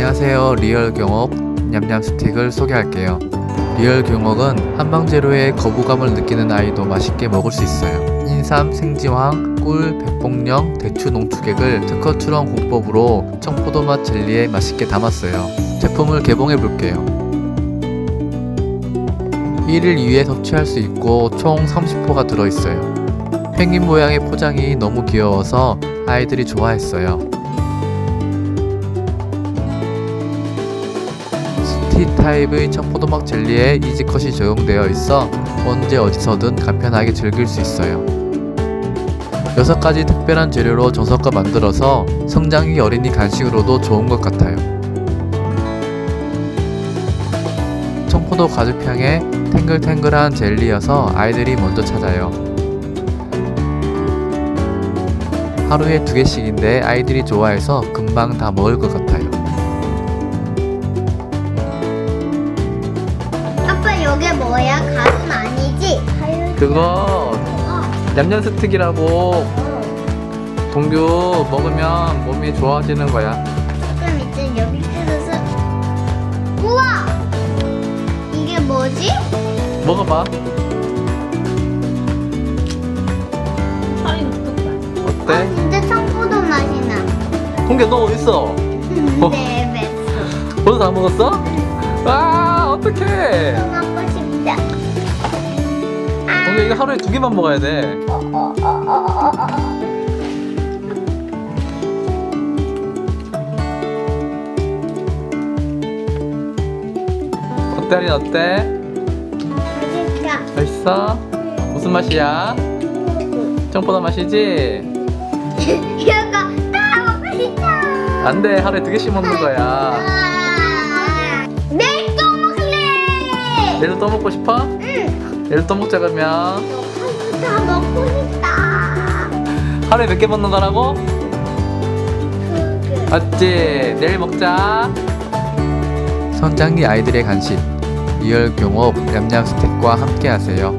안녕하세요. 리얼 경옥 냠냠 스틱을 소개할게요. 리얼 경옥은 한방재료에 거부감을 느끼는 아이도 맛있게 먹을 수 있어요. 인삼, 생지황, 꿀, 백봉령, 대추, 농축액을 특허 출원 공법으로 청포도 맛 젤리에 맛있게 담았어요. 제품을 개봉해 볼게요. 1일 2회 섭취할 수 있고 총 30호가 들어있어요. 펭귄 모양의 포장이 너무 귀여워서 아이들이 좋아했어요. 스티 타입의 청포도막 젤리에 이지컷이 적용되어 있어 언제 어디서든 간편하게 즐길 수 있어요. 6가지 특별한 재료로 정성껏 만들어서 성장기 어린이 간식으로도 좋은 것 같아요. 청포도 가죽향에 탱글탱글한 젤리여서 아이들이 먼저 찾아요. 하루에 두 개씩인데 아이들이 좋아해서 금방 다 먹을 것 같아요. 그거 어. 냠냠 스틱이라고 동규 먹으면 몸이 좋아지는 거야. 그럼 이제 여기 뜯어서 우와! 이게 뭐지? 먹어봐. 살이 어떡해? 아, 어때? 진짜 청포도 맛이 나. 동규 너 어디 있어? 내 뱃속. 벌써 다 먹었어? 아 어떡해? 또 먹고 싶다. 동규 이거 하루에 두 개만 먹어야 돼. 어때 아린 어때? 맛있다. 맛있어? 무슨 맛이야? 청포도 맛이지? 이거 다 먹고 싶다. 안 돼 하루에 두 개씩 먹는 거야. 아, 내일 또 먹을래. 내일도 또 먹고 싶어? 응. 내일 또 먹자 그러면 다 먹고 싶다. 하루에 몇 개 먹는 거라고? 그, 맞지? 내일 먹자. 선장기 아이들의 간식 리얼 경옥 냠냠 스틱과 함께 하세요.